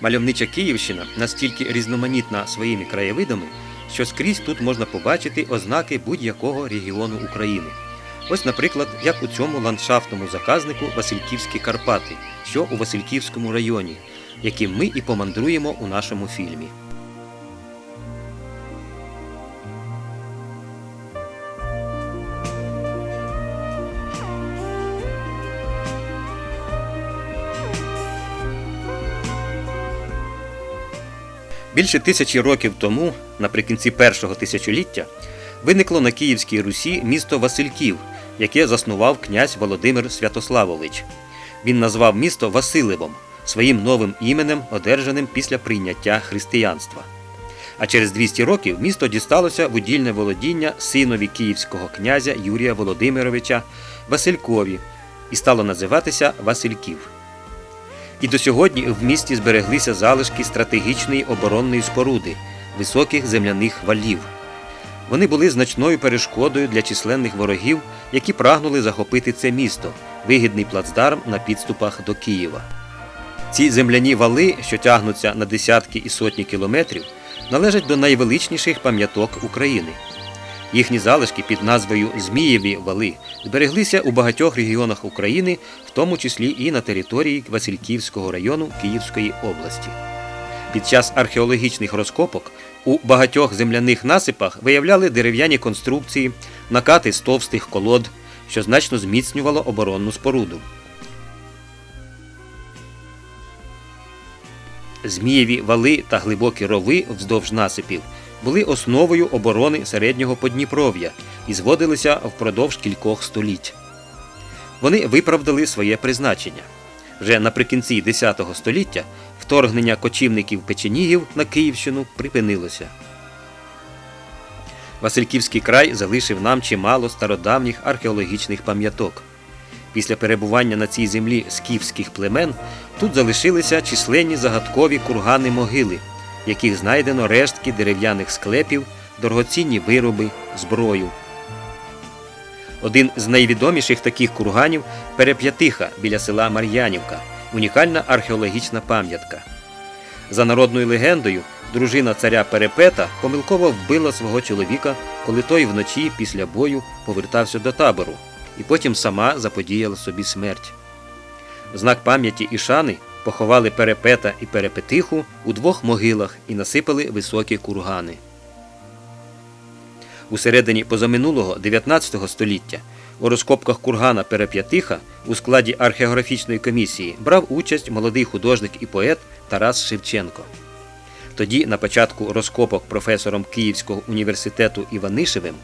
Мальовнича Київщина настільки різноманітна своїми краєвидами, що скрізь тут можна побачити ознаки будь-якого регіону України. Ось, наприклад, як у цьому ландшафтному заказнику Васильківські Карпати, що у Васильківському районі, яким ми і помандруємо у нашому фільмі. Більше тисячі років тому, наприкінці першого тисячоліття, виникло на Київській Русі місто Васильків, яке заснував князь Володимир Святославович. Він назвав місто Василевом, своїм новим іменем, одержаним після прийняття християнства. А через 200 років місто дісталося в удільне володіння синові київського князя Юрія Володимировича Василькові і стало називатися Васильків. І до сьогодні в місті збереглися залишки стратегічної оборонної споруди високих земляних валів. Вони були значною перешкодою для численних ворогів, які прагнули захопити це місто, вигідний плацдарм на підступах до Києва. Ці земляні вали, що тягнуться на десятки і сотні кілометрів, належать до найвеличніших пам'яток України. Їхні залишки під назвою Змієві вали збереглися у багатьох регіонах України, в тому числі і на території Васильківського району Київської області. Під час археологічних розкопок у багатьох земляних насипах виявляли дерев'яні конструкції, накати з товстих колод, що значно зміцнювало оборонну споруду. Змієві вали та глибокі рови вздовж насипів були основою оборони середнього Подніпров'я і зводилися впродовж кількох століть. Вони виправдали своє призначення. Вже наприкінці X століття вторгнення кочівників печенігів на Київщину припинилося. Васильківський край залишив нам чимало стародавніх археологічних пам'яток. Після перебування на цій землі скіфських племен тут залишилися численні загадкові кургани могили, яких знайдено рештки дерев'яних склепів, дорогоцінні вироби, зброю. Один з найвідоміших таких курганів Переп'ятиха біля села Мар'янівка, унікальна археологічна пам'ятка. За народною легендою, дружина царя Перепета помилково вбила свого чоловіка, коли той вночі після бою повертався до табору, і потім сама заподіяла собі смерть. Знак пам'яті і шани поховали Перепета і Перепетиху у двох могилах і насипали високі кургани. У середині позаминулого 19 століття у розкопках кургана Переп'ятиха у складі археографічної комісії брав участь молодий художник і поет Тарас Шевченко. Тоді, на початку розкопок професором Київського університету Іванишевим,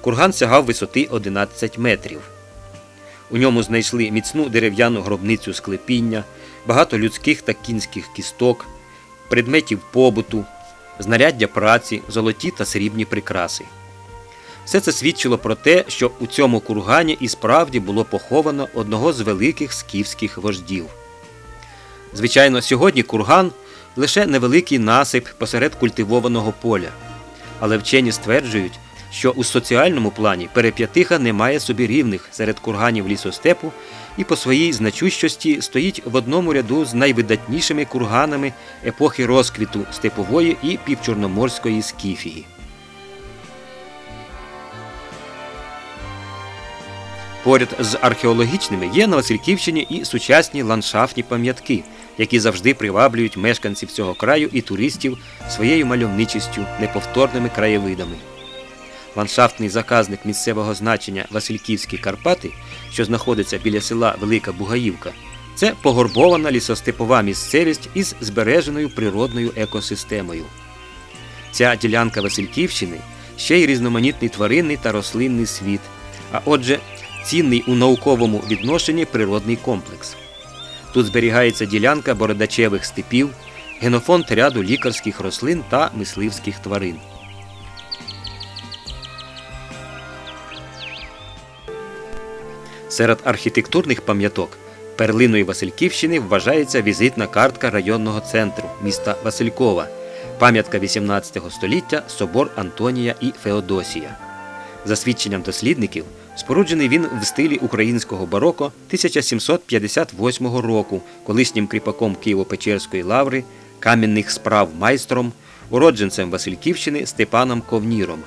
курган сягав висоти 11 метрів. У ньому знайшли міцну дерев'яну гробницю склепіння, багато людських та кінських кісток, предметів побуту, знаряддя праці, золоті та срібні прикраси. Все це свідчило про те, що у цьому кургані і справді було поховано одного з великих скіфських вождів. Звичайно, сьогодні курган лише невеликий насип посеред культивованого поля. Але вчені стверджують, що у соціальному плані переп'ятиха не має собі рівних серед курганів лісостепу і по своїй значущості стоїть в одному ряду з найвидатнішими курганами епохи розквіту степової і півчорноморської скіфії. Поряд з археологічними є на Васильківщині і сучасні ландшафтні пам'ятки, які завжди приваблюють мешканців цього краю і туристів своєю мальовничістю, неповторними краєвидами. Ландшафтний заказник місцевого значення Васильківські Карпати, що знаходиться біля села Велика Бугаївка, це погорбована лісостепова місцевість із збереженою природною екосистемою. Ця ділянка Васильківщини ще й різноманітний тваринний та рослинний світ, а отже, цінний у науковому відношенні природний комплекс. Тут зберігається ділянка бородачевих степів, генофонд ряду лікарських рослин та мисливських тварин. Серед архітектурних пам'яток перлиною Васильківщини вважається візитна картка районного центру міста Василькова, пам'ятка 18 століття Собор Антонія і Феодосія. За свідченням дослідників, споруджений він в стилі українського бароко 1758 року колишнім кріпаком Києво-Печерської лаври кам'яних справ майстром, уродженцем Васильківщини Степаном Ковніром.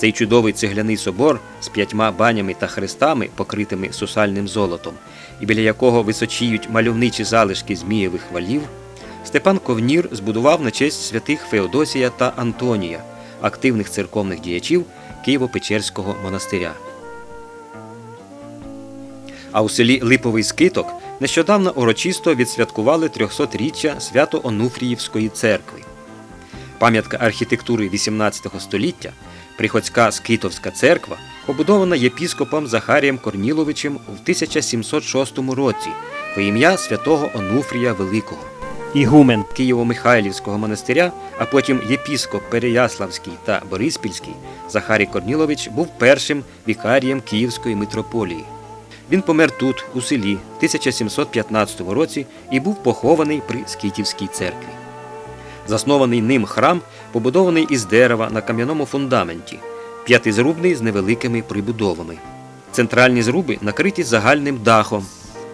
Цей чудовий цегляний собор з п'ятьма банями та хрестами, покритими сусальним золотом, і біля якого височіють мальовничі залишки змієвих валів, Степан Ковнір збудував на честь святих Феодосія та Антонія, активних церковних діячів Києво-Печерського монастиря. А у селі Липовий Скиток нещодавно урочисто відсвяткували 300-річчя Свято-Онуфріївської церкви. Пам'ятка архітектури XVIII століття, Приходська Скитовська церква, побудована єпіскопом Захарієм Корніловичем у 1706 році во ім'я святого Онуфрія Великого. Ігумен. Києво-Михайлівського монастиря, а потім єпіскоп Переяславський та Бориспільський Захарій Корнілович був першим вікарієм Київської митрополії. Він помер тут, у селі, в 1715 році і був похований при Скітівській церкві. Заснований ним храм побудований із дерева на кам'яному фундаменті, п'ятизрубний з невеликими прибудовами. Центральні зруби накриті загальним дахом,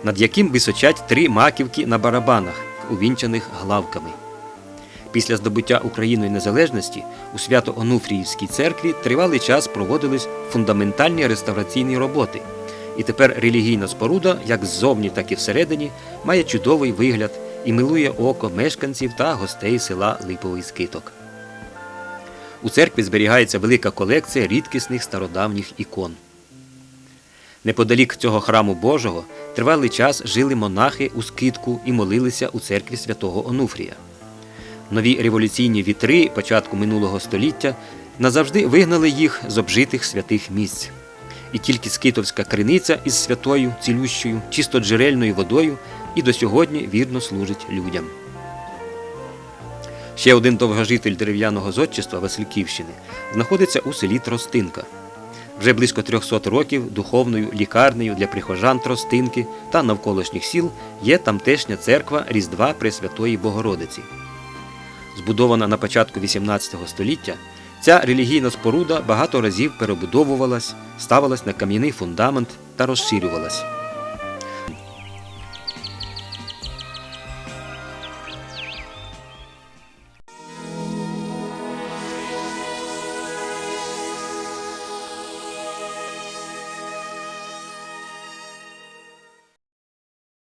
над яким височать три маківки на барабанах, увінчаних главками. Після здобуття Україною незалежності у Свято-Онуфріївській церкві тривалий час проводились фундаментальні реставраційні роботи. І тепер релігійна споруда, як ззовні, так і всередині, має чудовий вигляд і милує око мешканців та гостей села Липовий Скиток. У церкві зберігається велика колекція рідкісних стародавніх ікон. Неподалік цього храму Божого тривалий час жили монахи у скитку і молилися у церкві святого Онуфрія. Нові революційні вітри початку минулого століття назавжди вигнали їх з обжитих святих місць. І тільки скитовська криниця із святою, цілющою, чистоджерельною водою і до сьогодні вірно служить людям. Ще один довгожитель дерев'яного зодчества Васильківщини знаходиться у селі Тростинка. Вже близько 300 років духовною лікарнею для прихожан Тростинки та навколишніх сіл є тамтешня церква Різдва Пресвятої Богородиці. Збудована на початку XVIII століття, ця релігійна споруда багато разів перебудовувалась, ставилась на кам'яний фундамент та розширювалась.